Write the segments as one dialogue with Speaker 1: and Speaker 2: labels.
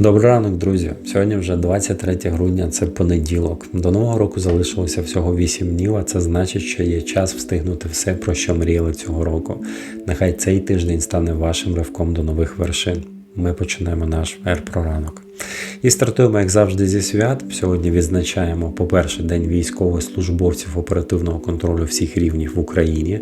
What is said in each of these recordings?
Speaker 1: Добрий ранок, друзі. Сьогодні вже 23 грудня, це понеділок. До нового року залишилося всього 8 днів, а це значить, що є час встигнути все, про що мріяли цього року. Нехай цей тиждень стане вашим ривком до нових вершин. Ми починаємо наш ер-проранок. І стартуємо, як завжди, зі свят. Сьогодні відзначаємо, по-перше, День військових службовців оперативного контролю всіх рівнів в Україні.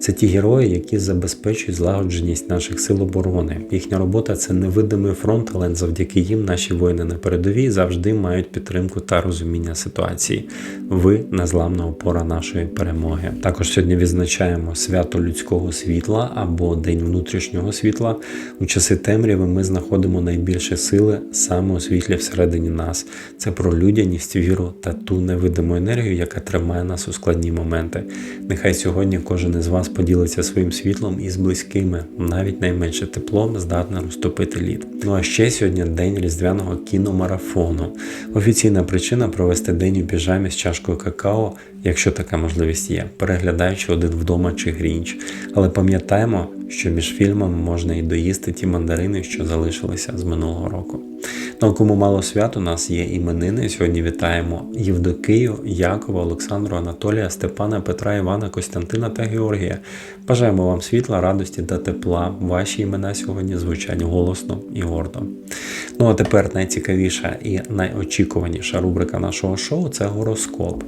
Speaker 1: Це ті герої, які забезпечують злагодженість наших сил оборони. Їхня робота це невидимий фронт, але завдяки їм наші воїни на передовій завжди мають підтримку та розуміння ситуації. Ви незламна опора нашої перемоги. Також сьогодні відзначаємо свято людського світла або День внутрішнього світла. У часи темряви ми знаходимо найбільше сили саме у світлі всередині нас. Це про людяність, віру та ту невидиму енергію, яка тримає нас у складні моменти. Нехай сьогодні кожен із вас поділиться своїм світлом із близькими, навіть найменше теплом здатне розтопити лід. Ну а ще сьогодні день різдвяного кіномарафону. Офіційна причина провести день у піжамі з чашкою какао, якщо така можливість є, переглядаючи один вдома чи грінч. Але пам'ятаємо, що між фільмами можна і доїсти ті мандарини, що залишилися з минулого року. Ну, кому мало свят, у нас є іменини. Сьогодні вітаємо Євдокию, Якова, Олександру, Анатолія, Степана, Петра, Івана, Костянтина та Георгія. Бажаємо вам світла, радості та тепла. Ваші імена сьогодні звучать голосно і гордо. Ну а тепер найцікавіша і найочікуваніша рубрика нашого шоу це гороскоп.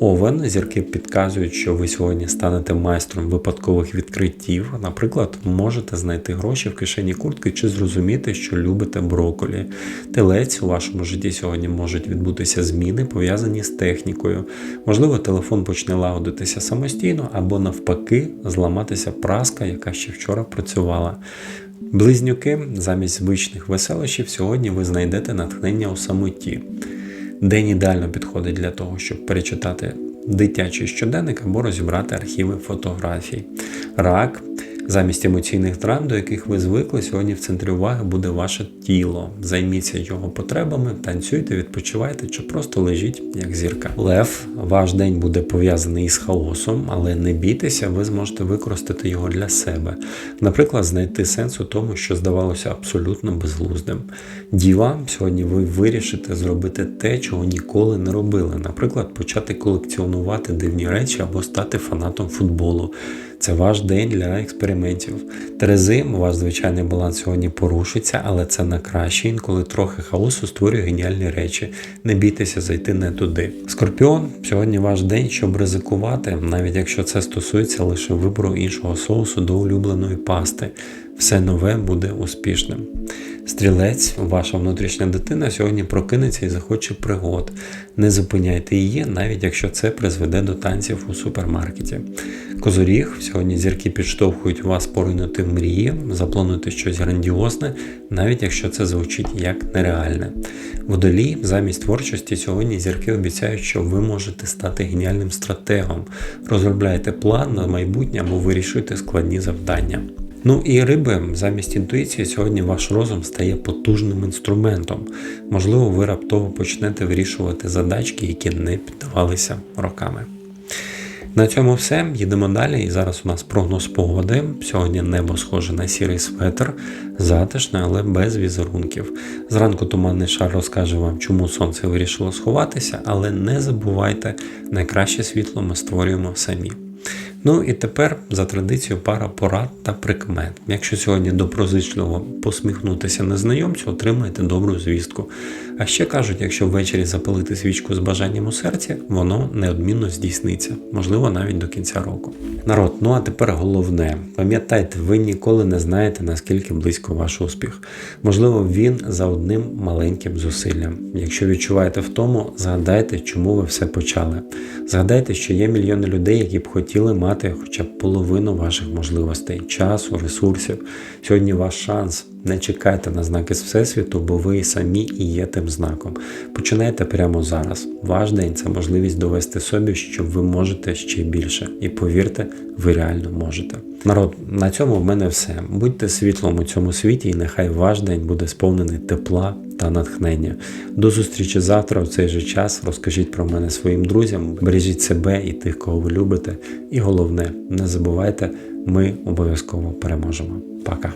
Speaker 1: Овен зірки підказують, що ви сьогодні станете майстром випадкових відкриттів. Наприклад, можете знайти гроші в кишені куртки чи зрозуміти, що любите броколі. Телець у вашому житті сьогодні можуть відбутися зміни, пов'язані з технікою. Можливо, телефон почне лагодитися самостійно або навпаки зламатися праска, яка ще вчора працювала. Близнюки замість звичних веселощів сьогодні ви знайдете натхнення у самоті. День ідеально підходить для того, щоб перечитати дитячий щоденник або розібрати архіви фотографій. Рак. Замість емоційних драм, до яких ви звикли, сьогодні в центрі уваги буде ваше тіло. Займіться його потребами, танцюйте, відпочивайте чи просто лежіть як зірка. Лев, ваш день буде пов'язаний із хаосом, але не бійтеся, ви зможете використати його для себе. Наприклад, знайти сенс у тому, що здавалося абсолютно безглуздим. Діва, сьогодні ви вирішите зробити те, чого ніколи не робили. Наприклад, почати колекціонувати дивні речі або стати фанатом футболу. Це ваш день для експериментів. Терези, ваш звичайний баланс сьогодні порушиться, але це на краще. Інколи трохи хаосу створює геніальні речі. Не бійтеся зайти не туди. Скорпіон, сьогодні ваш день, щоб ризикувати, навіть якщо це стосується лише вибору іншого соусу до улюбленої пасти. Все нове буде успішним. Стрілець, ваша внутрішня дитина сьогодні прокинеться і захоче пригод. Не зупиняйте її, навіть якщо це призведе до танців у супермаркеті. Козоріг, сьогодні зірки підштовхують вас поринути мрії, запланувати щось грандіозне, навіть якщо це звучить як нереальне. Водолій, замість творчості, сьогодні зірки обіцяють, що ви можете стати геніальним стратегом. Розробляйте план на майбутнє або вирішуйте складні завдання. Ну і риби, замість інтуїції, сьогодні ваш розум стає потужним інструментом. Можливо, ви раптово почнете вирішувати задачки, які не піддавалися роками. На цьому все. Їдемо далі. І зараз у нас прогноз погоди. Сьогодні небо схоже на сірий светр, затишне, але без візерунків. Зранку туманний шар розкаже вам, чому сонце вирішило сховатися, але не забувайте, найкраще світло ми створюємо самі. Ну і тепер за традицією пара порад та прикмет. Якщо сьогодні доброзичливо посміхнутися незнайомцю, отримаєте добру звістку. А ще кажуть, якщо ввечері запалити свічку з бажанням у серці, воно неодмінно здійсниться, можливо, навіть до кінця року. Народ, ну а тепер головне, пам'ятайте, ви ніколи не знаєте, наскільки близько ваш успіх. Можливо, він за одним маленьким зусиллям. Якщо відчуваєте втому, згадайте, чому ви все почали. Згадайте, що є мільйони людей, які б хотіли мати хоча б половину ваших можливостей, часу, ресурсів. Сьогодні ваш шанс. Не чекайте на знаки з Всесвіту, бо ви самі і є тим знаком. Починайте прямо зараз. Ваш день це можливість довести собі, що ви можете ще більше. І повірте, ви реально можете. Народ, на цьому в мене все. Будьте світлом у цьому світі, і нехай ваш день буде сповнений тепла та натхнення. До зустрічі завтра у цей же час. Розкажіть про мене своїм друзям, бережіть себе і тих, кого ви любите. І головне, не забувайте, ми обов'язково переможемо. Пока.